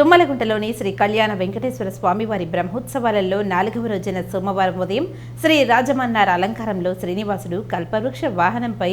తుమ్మలగుంటలోని శ్రీ కళ్యాణ వెంకటేశ్వర స్వామివారి బ్రహ్మోత్సవాలలో నాలుగవ రోజున సోమవారం ఉదయం శ్రీ రాజమన్నార అలంకారంలో శ్రీనివాసుడు కల్పవృక్ష వాహనంపై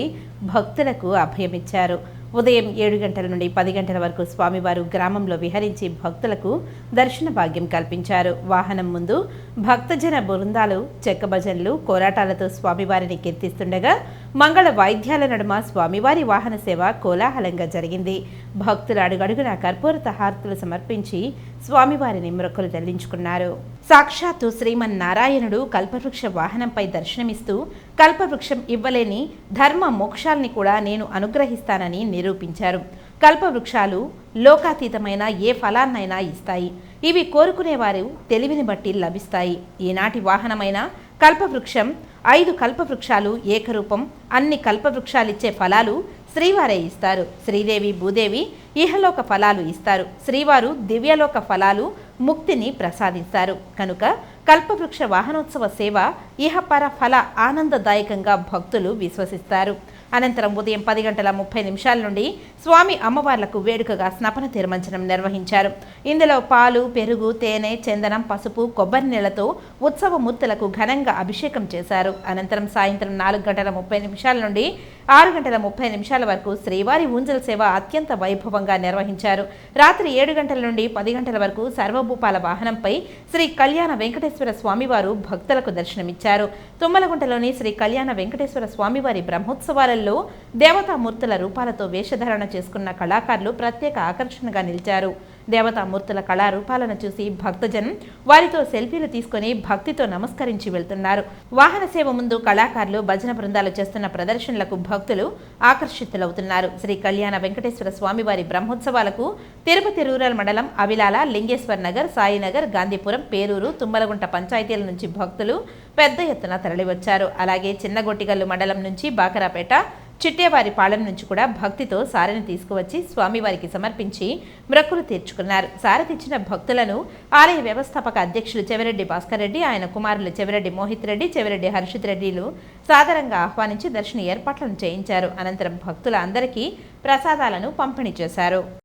భక్తులకు అభయమిచ్చారు. ఉదయం ఏడు గంటల నుండి పది గంటల వరకు స్వామివారు గ్రామంలో విహరించి భక్తులకు దర్శన భాగ్యం కల్పించారు. వాహనం ముందు భక్తజన బృందాలు చెక్క భజనలు కోలాటాలతో స్వామివారిని కీర్తిస్తుండగా మంగళ వాయిద్యాల నడుమ స్వామివారి వాహన సేవ కోలాహలంగా జరిగింది. భక్తులు అడుగడుగున కర్పూరత హారతులు సమర్పించి స్వామివారిని మొక్కులు చెల్లించుకున్నారు సాక్షాత్తు శ్రీమన్నారాయణుడు కల్పవృక్ష వాహనంపై దర్శనమిస్తూ కల్పవృక్షం ఇవ్వలేని ధర్మ మోక్షాల్ని కూడా నేను అనుగ్రహిస్తానని నిరూపించారు. కల్పవృక్షాలు లోకాతీతమైన ఏ ఫలాన్నైనా ఇస్తాయి. ఇవి కోరుకునేవారు తెలివిని బట్టి లభిస్తాయి. ఈనాటి వాహనమైన కల్పవృక్షం ఐదు కల్పవృక్షాలు ఏకరూపం అన్ని కల్పవృక్షాలిచ్చే ఫలాలు శ్రీవారే ఇస్తారు. శ్రీదేవి భూదేవి ఇహలోక ఫలాలు ఇస్తారు. శ్రీవారు దివ్యలోక ఫలాలు ముక్తిని ప్రసాదిస్తారు. కనుక కల్పవృక్ష వాహనోత్సవ సేవ ఇహపర ఫల ఆనందదాయకంగా భక్తులు విశ్వసిస్తారు. అనంతరం ఉదయం పది గంటల ముప్పై నిమిషాల నుండి స్వామి అమ్మవార్లకు వేడుకగా స్నపన తీర్మంచనం నిర్వహించారు. ఇందులో పాలు పెరుగు తేనె చందనం పసుపు కొబ్బరి నీళ్ళతో ఉత్సవ మూర్తులకు ఘనంగా అభిషేకం చేశారు. అనంతరం సాయంత్రం నాలుగు గంటల ముప్పై నిమిషాల నుండి ఆరు గంటల ముప్పై నిమిషాల వరకు శ్రీవారి ఊంజల్ సేవ అత్యంత వైభవంగా నిర్వహించారు. రాత్రి ఏడు గంటల నుండి పది గంటల వరకు సర్వభూపాల వాహనంపై శ్రీ కళ్యాణ వెంకటేశ్వర స్వామివారు భక్తులకు దర్శనమిచ్చారు. తుమ్మలగుంటలోని శ్రీ కళ్యాణ వెంకటేశ్వర స్వామివారి బ్రహ్మోత్సవాలలో దేవతామూర్తుల రూపాలతో వేషధారణ చేసుకున్న కళాకారులు ప్రత్యేక ఆకర్షణగా నిలిచారు. దేవతామూర్తుల కళారూపాలను చూసి భక్తజనం వారితో సెల్ఫీలు తీసుకొని భక్తితో నమస్కరించి వెళ్తున్నారు. వాహన సేవ ముందు కళాకారులు భజన బృందాలు చేస్తున్న ప్రదర్శనలకు భక్తులు ఆకర్షితులవుతున్నారు. శ్రీ కళ్యాణ వెంకటేశ్వర స్వామివారి బ్రహ్మోత్సవాలకు తిరుపతి రూరల్ మండలం అవిలాల లింగేశ్వర్ నగర్ సాయినగర్ గాంధీపురం పేరూరు తుమ్మలగుంట పంచాయతీల నుంచి భక్తులు పెద్ద ఎత్తున తరలివచ్చారు. అలాగే చిన్నగొట్టిగల్లు మండలం నుంచి బాకరాపేట చిట్టేవారి పాలెం నుంచి కూడా భక్తితో సారని తీసుకువచ్చి స్వామివారికి సమర్పించి మ్రక్కులు తీర్చుకున్నారు. సారతిచ్చిన భక్తులను ఆలయ వ్యవస్థాపక అధ్యక్షులు చెవిరెడ్డి భాస్కర్ రెడ్డి ఆయన కుమారులు చెవిరెడ్డి మోహిత్ రెడ్డి చెవిరెడ్డి హర్షిత్ రెడ్డిలు సాదరంగా ఆహ్వానించి దర్శన ఏర్పాట్లను చేయించారు. అనంతరం భక్తుల అందరికీ ప్రసాదాలను పంపిణీ చేశారు.